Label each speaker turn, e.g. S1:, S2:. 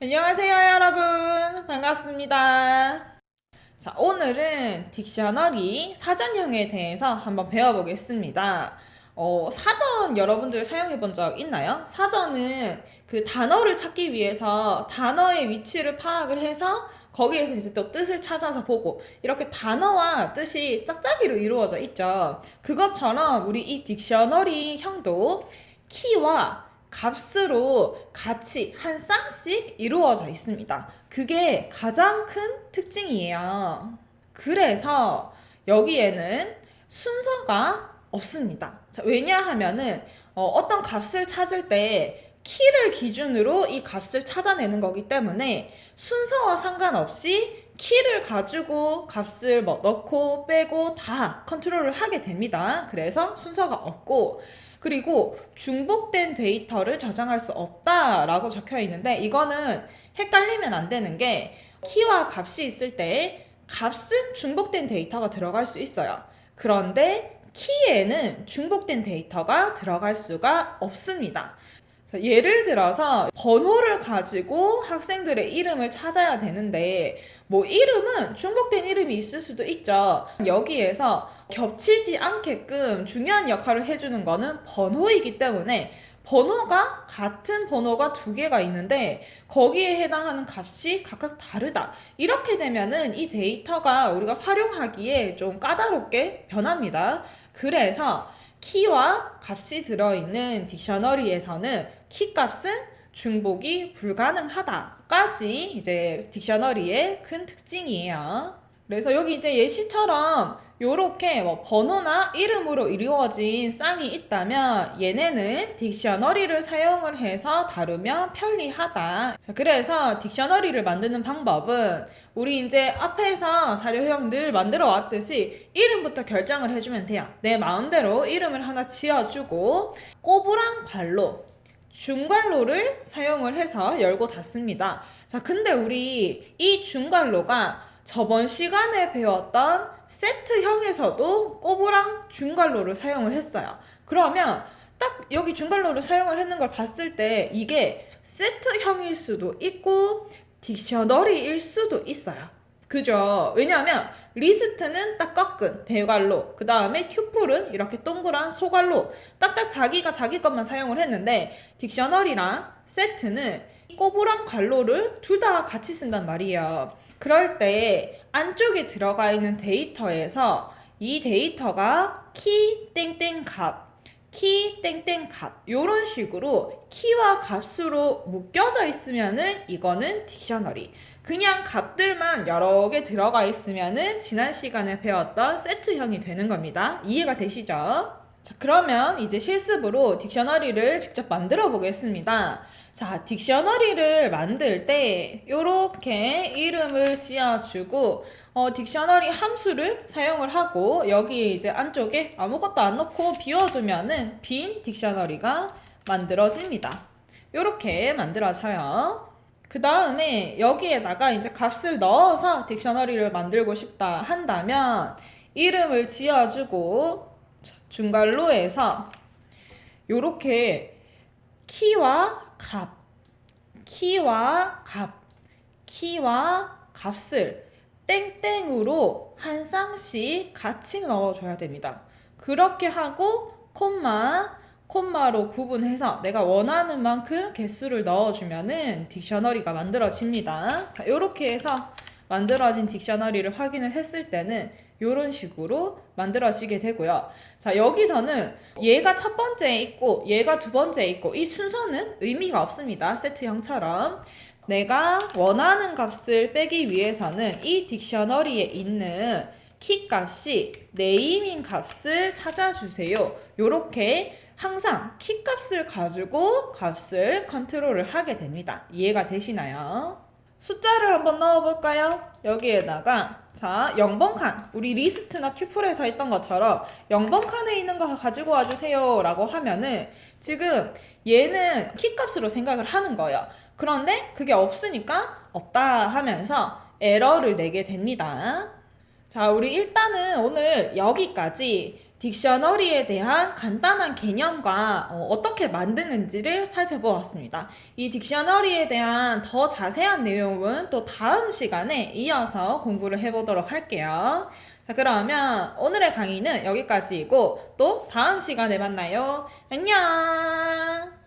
S1: 안녕하세요, 여러분. 반갑습니다. 자, 오늘은 딕셔너리 사전형에 대해서 한번 배워보겠습니다. 어, 사전 여러분들 사용해 본 적 있나요? 사전은 그 단어를 찾기 위해서 단어의 위치를 파악을 해서 거기에서 이제 또 뜻을 찾아서 보고 이렇게 단어와 뜻이 짝짝이로 이루어져 있죠. 그것처럼 우리 이 딕셔너리 형도 키와 값으로 같이 한 쌍씩 이루어져 있습니다. 그게 가장 큰 특징이에요. 그래서 여기에는 순서가 없습니다. 자, 왜냐하면은 어, 떤 값을 찾을 때 키를 기준으로 이 값을 찾아내는 거기 때문에 순서와 상관없이 키를 가지고 값을 뭐 넣고 빼고 다 컨트롤을 하게 됩니다. 그래서 순서가 없고 그리고 중복된 데이터를 저장할 수 없다라고 적혀 있는데 이거는 헷갈리면 안 되는 게 키와 값이 있을 때 값은 중복된 데이터가 들어갈 수 있어요. 그런데 키에는 중복된 데이터가 들어갈 수가 없습니다. 자, 예를 들어서 번호를 가지고 학생들의 이름을 찾아야 되는데 뭐 이름은 중복된 이름이 있을 수도 있죠. 여기에서 겹치지 않게끔 중요한 역할을 해주는 거는 번호이기 때문에 번호가 같은 번호가 두 개가 있는데 거기에 해당하는 값이 각각 다르다. 이렇게 되면은 이 데이터가 우리가 활용하기에 좀 까다롭게 변합니다. 그래서 키와 값이 들어있는 딕셔너리에서는 키 값은 중복이 불가능하다까지 이제 딕셔너리의 큰 특징이에요. 그래서 여기 이제 예시처럼 요렇게 뭐 번호나 이름으로 이루어진 쌍이 있다면 얘네는 딕셔너리를 사용을 해서 다루면 편리하다. 자, 그래서 딕셔너리를 만드는 방법은 우리 이제 앞에서 자료형 늘 만들어 왔듯이 이름부터 결정을 해주면 돼요. 내 마음대로 이름을 하나 지어주고 꼬부랑 괄로 중괄로를 사용을 해서 열고 닫습니다. 자, 근데 우리 이 중괄로가 저번 시간에 배웠던 세트형에서도 꼬부랑 중괄로를 사용을 했어요. 그러면 딱 여기 중괄로를 사용을 했는 걸 봤을 때 이게 세트형일 수도 있고 딕셔너리일 수도 있어요. 그죠? 왜냐하면 리스트는 딱 꺾은 대괄로, 그 다음에 큐플은 이렇게 동그란 소괄로, 딱딱 자기가 자기 것만 사용을 했는데 딕셔너리랑 세트는 꼬부랑 괄로를 둘 다 같이 쓴단 말이에요. 그럴 때 안쪽에 들어가 있는 데이터에서 이 데이터가 키 땡땡 값, 키 땡땡 값 이런 식으로 키와 값으로 묶여져 있으면은 이거는 딕셔너리. 그냥 값들만 여러 개 들어가 있으면은 지난 시간에 배웠던 세트형이 되는 겁니다. 이해가 되시죠? 자, 그러면 이제 실습으로 딕셔너리를 직접 만들어 보겠습니다. 자, 딕셔너리를 만들 때 이렇게 이름을 지어주고 어, 딕셔너리 함수를 사용을 하고 여기 이제 안쪽에 아무것도 안 넣고 비워두면은 빈 딕셔너리가 만들어집니다. 이렇게 만들어져요. 그 다음에 여기에다가 이제 값을 넣어서 딕셔너리를 만들고 싶다 한다면 이름을 지어주고 중괄로에서 요렇게 키와 값, 키와 값, 키와 값을 땡땡으로 한 쌍씩 같이 넣어줘야 됩니다. 그렇게 하고 콤마, 콤마로 구분해서 내가 원하는 만큼 개수를 넣어주면은 딕셔너리가 만들어집니다. 자, 이렇게 해서 만들어진 딕셔너리를 확인을 했을 때는 이런 식으로 만들어지게 되고요. 자, 여기서는 얘가 첫 번째에 있고 얘가 두 번째에 있고 이 순서는 의미가 없습니다. 세트형처럼. 내가 원하는 값을 빼기 위해서는 이 딕셔너리에 있는 키 값이 네이밍 값을 찾아주세요. 요렇게 항상 키 값을 가지고 값을 컨트롤을 하게 됩니다. 이해가 되시나요? 숫자를 한번 넣어볼까요? 여기에다가 자 0번 칸. 우리 리스트나 큐플에서 했던 것처럼 0번 칸에 있는 거 가지고 와주세요 라고 하면은 지금 얘는 키값으로 생각을 하는 거예요. 그런데 그게 없으니까 없다 하면서 에러를 내게 됩니다. 자 우리 일단은 오늘 여기까지 딕셔너리에 대한 간단한 개념과 어, 떻게 만드는지를 살펴보았습니다. 이 딕셔너리에 대한 더 자세한 내용은 또 다음 시간에 이어서 공부를 해보도록 할게요. 자, 그러면 오늘의 강의는 여기까지이고 또 다음 시간에 만나요. 안녕!